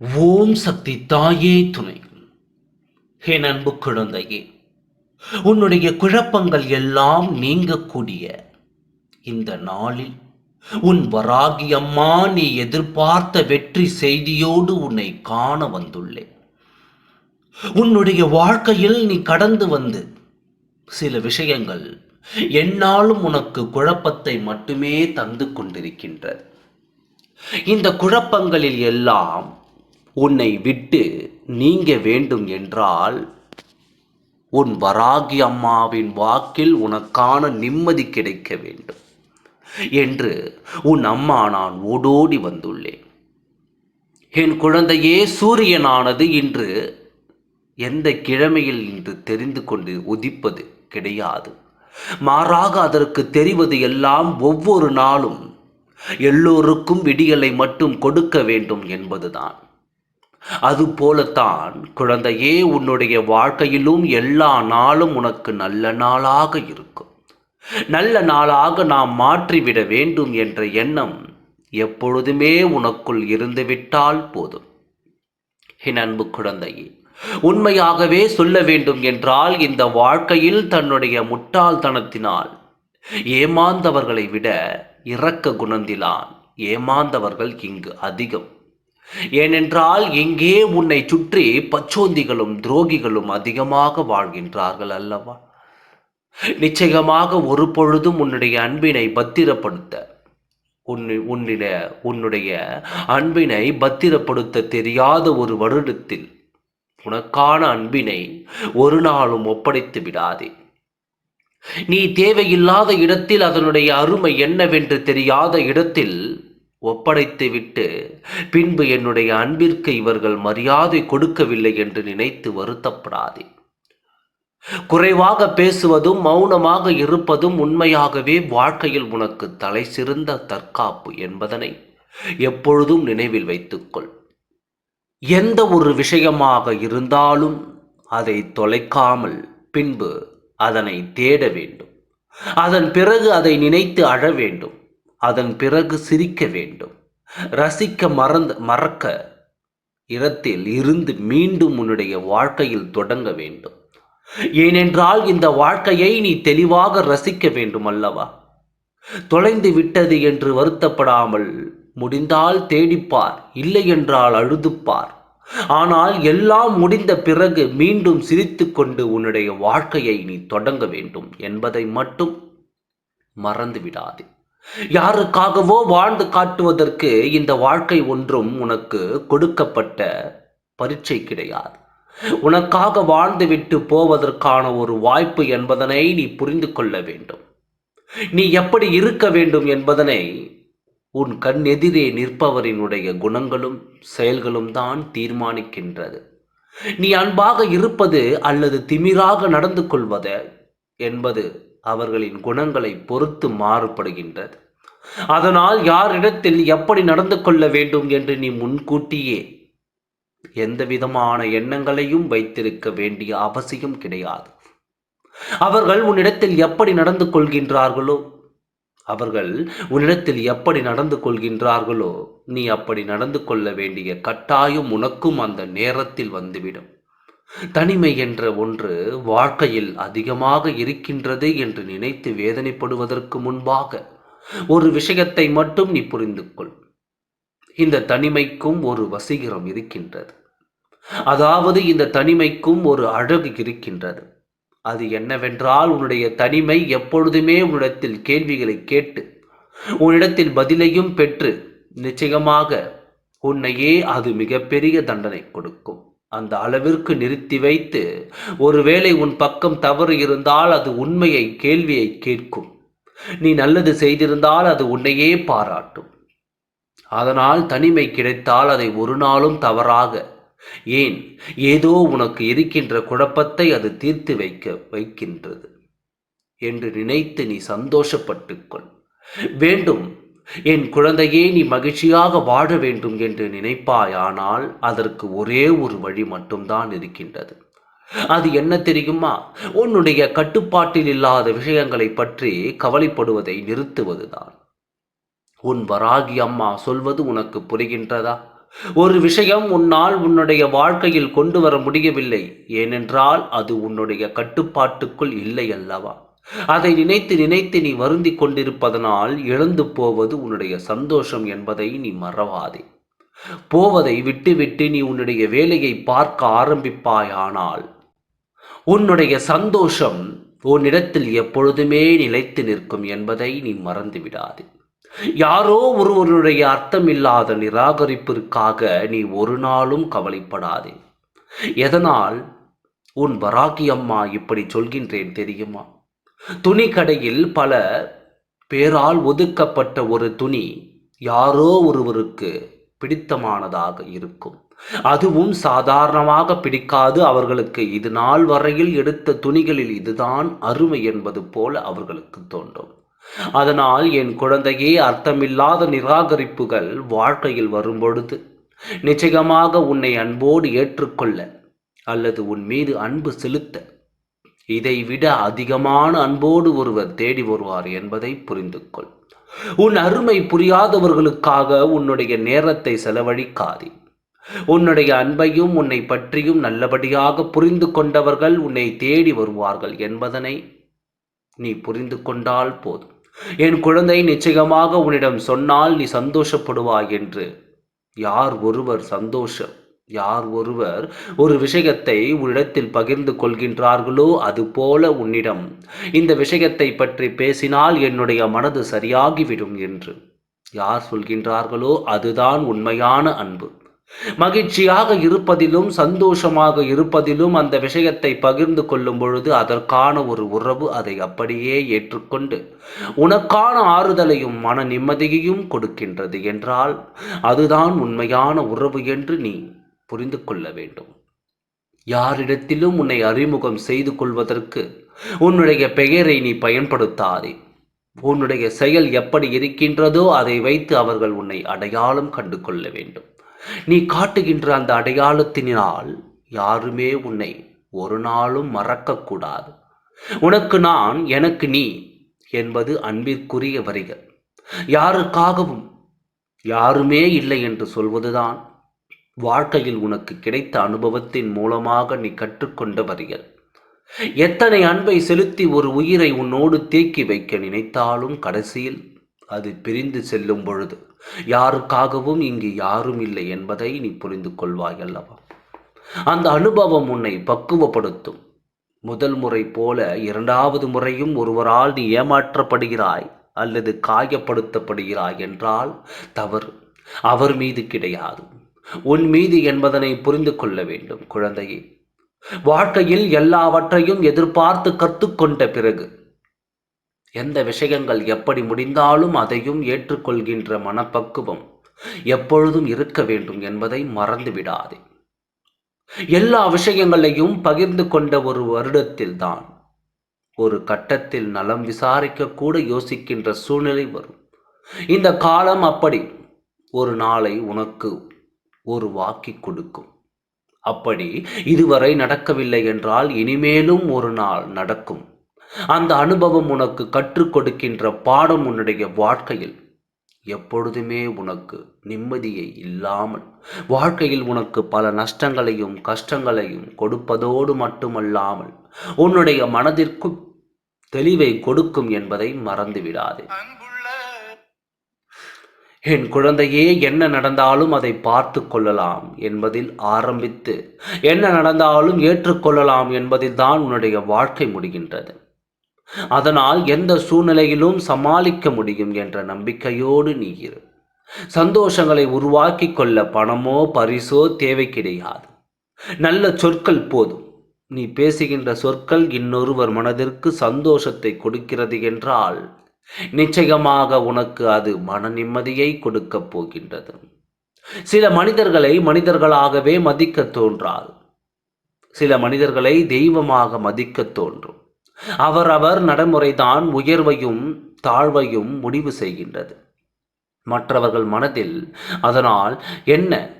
ஓம் சக்தி தாயே துணை. என் அன்பு குழந்தையே உன்னுடைய குழப்பங்கள் எல்லாம் நீங்கக்கூடிய இந்த நாளில் உன் வராகி அம்மா நீ எதிர்பார்த்த வெற்றி செய்தியோடு உன்னை காண வந்துள்ளேன். உன்னுடைய வாழ்க்கையில் நீ கடந்து வந்து சில விஷயங்கள் என்னாலும் உனக்கு குழப்பத்தை மட்டுமே தந்து கொண்டிருக்கின்றது. இந்த குழப்பங்களில் எல்லாம் உன்னை விட்டு நீங்க வேண்டும் என்றால் உன் வராகி அம்மாவின் வாக்கில் உனக்கான நிம்மதி கிடைக்க வேண்டும் என்று உன் அம்மா நான் ஓடோடி வந்துள்ளேன். என் குழந்தையே சூரியனானது இன்று எந்த கிழமையில் இன்று தெரிந்து கொண்டு உதிப்பது கிடையாது. மாறாக அதற்கு தெரிவது எல்லாம் ஒவ்வொரு நாளும் எல்லோருக்கும் விடியலை மட்டும் கொடுக்க வேண்டும் என்பதுதான். அதுபோலத்தான் குழந்தையே உன்னுடைய வாழ்க்கையிலும் எல்லா நாளும் உனக்கு நல்ல நாளாக இருக்கும். நல்ல நாளாக நாம் மாற்றிவிட வேண்டும் என்ற எண்ணம் எப்பொழுதுமே உனக்குள் இருந்துவிட்டால் போதும். என் அன்பு குழந்தையே உண்மையாகவே சொல்ல வேண்டும் என்றால் இந்த வாழ்க்கையில் தன்னுடைய முட்டாள்தனத்தினால் ஏமாந்தவர்களை விட இரக்க குணந்திலான் ஏமாந்தவர்கள் இங்கு அதிகம். ஏனென்றால் எங்கே உன்னை சுற்றி பச்சோந்திகளும் துரோகிகளும் அதிகமாக வாழ்கின்றார்கள் அல்லவா? நிச்சயமாக ஒரு பொழுதும் உன்னுடைய அன்பினை பத்திரப்படுத்த உன் உன்னிட உன்னுடைய அன்பினை பத்திரப்படுத்த தெரியாத ஒரு வருடத்தில் உனக்கான அன்பினை ஒரு நாளும் ஒப்படைத்து விடாதே. நீ தேவையில்லாத இடத்தில் அதனுடைய அருமை என்னவென்று தெரியாத இடத்தில் ஒப்படைத்து விட்டு பின்பு என்னுடைய அன்பிற்கு இவர்கள் மரியாதை கொடுக்கவில்லை என்று நினைத்து வருத்தப்படாதே. குறைவாக பேசுவதும் மௌனமாக இருப்பதும் உண்மையாகவே வாழ்க்கையில் உனக்கு தலை சிறந்த தற்காப்பு என்பதனை எப்பொழுதும் நினைவில் வைத்துக்கொள். எந்த ஒரு விஷயமாக இருந்தாலும் அதை தொலைக்காமல் பின்பு அதனை தேட வேண்டும். அதன் பிறகு அதை நினைத்து அழ வேண்டும். அதன் பிறகு சிரிக்க வேண்டும். ரசிக்க மறந்து மறக்க இடத்தில் இருந்து மீண்டும் உன்னுடைய வாழ்க்கையில் தொடங்க வேண்டும். ஏனென்றால் இந்த வாழ்க்கையை நீ தெளிவாக ரசிக்க வேண்டும் அல்லவா? தொலைந்து விட்டது என்று வருத்தப்படாமல் முடிந்தால் தேடிப்பார் இல்லை என்றால் அழுதுப்பார். ஆனால் எல்லாம் முடிந்த பிறகு மீண்டும் சிரித்துக்கொண்டு உன்னுடைய வாழ்க்கையை நீ தொடங்க வேண்டும் என்பதை மட்டும் மறந்துவிடாதே. யாருக்காகவோ வாழ்ந்து காட்டுவதற்கு இந்த வாழ்க்கை ஒன்றும் உனக்கு கொடுக்கப்பட்ட பரீட்சை கிடையாது. உனக்காக வாழ்ந்துவிட்டு போவதற்கான ஒரு வாய்ப்பு என்பதனை நீ புரிந்து கொள்ள வேண்டும். நீ எப்படி இருக்க வேண்டும் என்பதனை உன் கண் எதிரே நிற்பவரினுடைய குணங்களும் செயல்களும் தான் தீர்மானிக்கின்றது. நீ அன்பாக இருப்பது அல்லது திமிராக நடந்து கொள்வது என்பது அவர்களின் குணங்களை பொறுத்து மாறுபடுகின்றது. அதனால் யாரிடத்தில் எப்படி நடந்து கொள்ள வேண்டும் என்று நீ முன்கூட்டியே எந்த விதமான எண்ணங்களையும் வைத்திருக்க வேண்டிய அவசியம் கிடையாது. அவர்கள் உன்னிடத்தில் எப்படி நடந்து கொள்கின்றார்களோ அவர்கள் உன்னிடத்தில் எப்படி நடந்து கொள்கின்றார்களோ நீ அப்படி நடந்து கொள்ள வேண்டிய கட்டாயம் உனக்கும் அந்த நேரத்தில் வந்துவிடும். தனிமை என்ற ஒன்று வாழ்க்கையில் அதிகமாக இருக்கின்றது என்று நினைத்து வேதனைப்படுவதற்கு முன்பாக ஒரு விஷயத்தை மட்டும் நீ புரிந்து கொள் இந்த தனிமைக்கும் ஒரு வசீகரம் இருக்கின்றது. அதாவது இந்த தனிமைக்கும் ஒரு அழகு இருக்கின்றது. அது என்னவென்றால் உன்னுடைய தனிமை எப்பொழுதுமே உன்னிடத்தில் கேள்விகளை கேட்டு உன்னிடத்தில் பதிலையும் பெற்று நிச்சயமாக உன்னையே அது மிகப்பெரிய தண்டனை கொடுக்கும். அந்த அளவிற்கு நிறுத்தி வைத்து ஒருவேளை உன் பக்கம் தவறு இருந்தால் அது உண்மையை கேள்வியை கேட்கும். நீ நல்லது செய்திருந்தால் அது உன்னையே பாராட்டும். அதனால் தனிமை கிடைத்தால் அதை ஒரு நாளும் தவறாக. ஏன்? ஏதோ உனக்கு இருக்கின்ற குழப்பத்தை அது தீர்த்து வைக்க வைக்கின்றது என்று நினைத்து நீ சந்தோஷப்பட்டுக்கொள் வேண்டும். என் குழந்தையே நீ மகிழ்ச்சியாக வாழ வேண்டும் என்று நினைப்பாயானால் அதற்கு ஒரே ஒரு வழி மட்டும்தான் இருக்கின்றது. அது என்ன தெரியுமா? உன்னுடைய கட்டுப்பாட்டில் இல்லாத விஷயங்களை பற்றி கவலைப்படுவதை நிறுத்துவதுதான். உன் வராகி அம்மா சொல்வது உனக்கு புரிகின்றதா? ஒரு விஷயம் உன்னால் உன்னுடைய வாழ்க்கையில் கொண்டு வர முடியவில்லை. ஏனென்றால் அது உன்னுடைய கட்டுப்பாட்டுக்குள் இல்லை அல்லவா? அதை நினைத்து நினைத்து நீ வருந்தி கொண்டிருப்பதனால் இழந்து போவது உன்னுடைய சந்தோஷம் என்பதை நீ மறவாதே. போவதை விட்டுவிட்டு நீ உன்னுடைய வேலையை பார்க்க ஆரம்பிப்பாயானால் உன்னுடைய சந்தோஷம் உன்னிடத்தில் எப்பொழுதுமே நிலைத்து நிற்கும் என்பதை நீ மறந்து விடாது. யாரோ ஒருவருடைய அர்த்தமில்லாத நிராகரிப்பிற்காக நீ ஒரு நாளும் கவலைப்படாதே. எதனால்? உன் வராகி அம்மா இப்படி சொல்கின்றேன் தெரியுமா? துணி கடையில் பல பேரால் ஒதுக்கப்பட்ட ஒரு துணி யாரோ ஒருவருக்கு பிடித்தமானதாக இருக்கும். அதுவும் சாதாரணமாக பிடிக்காது. அவர்களுக்கு இது நாள் வரையில் எடுத்த துணிகளில் இதுதான் அருமை என்பது போல அவர்களுக்கு தோன்றும். அதனால் என் குழந்தையே அர்த்தமில்லாத நிராகரிப்புகள் வாழ்க்கையில் வரும்பொழுது நிச்சயமாக உன்னை அன்போடு ஏற்றுக்கொள்ள அல்லது உன் மீது அன்பு செலுத்த இதை விட அதிகமான அன்போடு ஒருவர் தேடி வருவார் என்பதை புரிந்து கொள் உன் அருமை புரியாதவர்களுக்காக உன்னுடைய நேரத்தை செலவழிக்காதே. உன்னுடைய அன்பையும் உன்னை பற்றியும் நல்லபடியாக புரிந்து கொண்டவர்கள் உன்னை தேடி வருவார்கள் என்பதனை நீ புரிந்து கொண்டால் போதும். என் குழந்தை நிச்சயமாக உன்னிடம் சொன்னால் நீ சந்தோஷப்படுவாய் என்று. யார் ஒருவர் சந்தோஷம் யார் ஒருவர் ஒரு விஷயத்தை உன்னிடத்தில் பகிர்ந்து கொள்கின்றார்களோ அதுபோல உன்னிடம். இந்த விஷயத்தை பற்றி பேசினால் என்னுடைய மனது சரியாகிவிடும் என்று. யார் சொல்கின்றார்களோ அதுதான் உண்மையான அன்பு. மகிழ்ச்சியாக இருப்பதிலும் சந்தோஷமாக இருப்பதிலும் அந்த விஷயத்தை பகிர்ந்து கொள்ளும் பொழுது அதற்கான ஒரு உறவு அதை அப்படியே ஏற்றுக்கொண்டு உனக்கான ஆறுதலையும் மன நிம்மதியையும் கொடுக்கின்றது என்றால் அதுதான் உண்மையான உறவு என்று நீ புரிந்து கொள்ள வேண்டும். யாரிடத்திலும் உன்னை அறிமுகம் செய்து கொள்வதற்கு உன்னுடைய பெயரை நீ பயன்படுத்தாதே. உன்னுடைய செயல் எப்படி இருக்கின்றதோ அதை வைத்து அவர்கள் உன்னை அடையாளம் கண்டு கொள்ள வேண்டும். நீ காட்டுகின்ற அந்த அடையாளத்தினால் யாருமே உன்னை ஒரு நாளும் மறக்கக்கூடாது. உனக்கு நான் எனக்கு நீ என்பது அன்பிற்குரிய வரிகள். யாருக்காகவும் யாருமே இல்லை என்று சொல்வதுதான் வாழ்க்கையில் உனக்கு கிடைத்த அனுபவத்தின் மூலமாக நீ கற்றுக்கொண்டவரிகள் எத்தனை அன்பை செலுத்தி ஒரு உயிரை உன்னோடு தேக்கி வைக்க நினைத்தாலும் கடைசியில் அது பிரிந்து செல்லும் பொழுது யாருக்காகவும் இங்கு யாரும் இல்லை என்பதை நீ புரிந்து கொள்வாய் அல்லவா? அந்த அனுபவம் உன்னை பக்குவப்படுத்தும். முதல் முறை போல இரண்டாவது முறையும் ஒருவரால் நீ ஏமாற்றப்படுகிறாய் அல்லது காயப்படுத்தப்படுகிறாய் என்றால் தவறு. அவர் மீது கிடையாது. உன் மீது என்பதனை புரிந்து கொள்ள வேண்டும் குழந்தையே. வாழ்க்கையில் எல்லாவற்றையும் எதிர்பார்த்து கற்றுக்கொண்ட பிறகு எந்த விஷயங்கள் எப்படி முடிந்தாலும் அதையும் ஏற்றுக்கொள்கின்ற மனப்பக்குவம் எப்பொழுதும் இருக்க வேண்டும் என்பதை மறந்து விடாதே. எல்லா விஷயங்களையும் பகிர்ந்து கொண்ட ஒரு வருடத்தில் தான் ஒரு கட்டத்தில் நலம் விசாரிக்க கூட யோசிக்கின்ற சூழ்நிலை வரும். இந்த காலம் அப்படி ஒரு நாளை உனக்கு ஒரு வாக்கி கொடுக்கும். அப்படி இதுவரை நடக்கவில்லை என்றால் இனிமேலும் ஒரு நாள் நடக்கும். அந்த அனுபவம் உனக்கு கற்றுக் கொடுக்கின்ற பாடம் உன்னுடைய வாழ்க்கையில். எப்பொழுதுமே உனக்கு நிம்மதியை இல்லாமல் வாழ்க்கையில் உனக்கு பல நஷ்டங்களையும் கஷ்டங்களையும் கொடுப்பதோடு மட்டுமல்லாமல் உன்னுடைய மனதிற்கு தெளிவை கொடுக்கும் என்பதை மறந்துவிடாதே. என் குழந்தையே என்ன நடந்தாலும் அதை பார்த்து கொள்ளலாம் என்பதில் ஆரம்பித்து என்ன நடந்தாலும் ஏற்றுக்கொள்ளலாம் என்பதில் தான் உன்னுடைய வாழ்க்கை முடிகின்றது. அதனால் எந்த சூழ்நிலையிலும் சமாளிக்க முடியும் என்ற நம்பிக்கையோடு நீ இரு. சந்தோஷங்களை உருவாக்கி கொள்ள பணமோ பரிசோ தேவை கிடையாது நல்ல சொற்கள் போதும். நீ பேசுகின்ற சொற்கள் இன்னொருவர் மனதிற்கு சந்தோஷத்தை கொடுக்கிறது என்றால் நிச்சயமாக உனக்கு அது மன நிம்மதியை கொடுக்கப் போகின்றது. சில மனிதர்களை மனிதர்களாகவே மதிக்க தோன்றாது சில மனிதர்களை தெய்வமாக மதிக்க தோன்றும். அவரவர் நடைமுறைதான் உயர்வையும் தாழ்வையும் முடிவு செய்கின்றது. மற்றவர்கள் மனதில் அதனால் என்ன?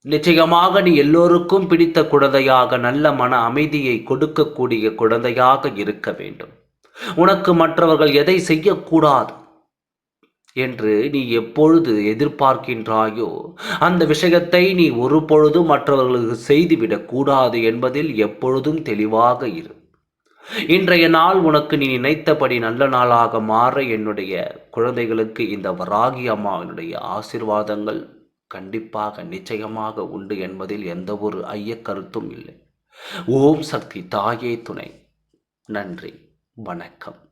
நிச்சயமாக நீ எல்லோருக்கும் பிடித்த குழந்தையாக நல்ல மன அமைதியை கொடுக்கக்கூடிய குழந்தையாக இருக்க வேண்டும். உனக்கு மற்றவர்கள் எதை செய்யக்கூடாது என்று நீ எப்பொழுது எதிர்பார்க்கின்றாயோ அந்த விஷயத்தை நீ ஒரு பொழுதும் மற்றவர்களுக்கு செய்துவிடக்கூடாது என்பதில் எப்பொழுதும் தெளிவாக இரு. இன்றைய நாள் உனக்கு நீ நினைத்தபடி நல்ல நாளாக மாற என்னுடைய குழந்தைகளுக்கு இந்த வராகி அம்மாவினுடைய ஆசிர்வாதங்கள் கண்டிப்பாக நிச்சயமாக உண்டு என்பதில் எந்த ஒரு ஐயக்கருத்தும் இல்லை. ஓம் சக்தி தாயே துணை. நன்றி. வணக்கம்.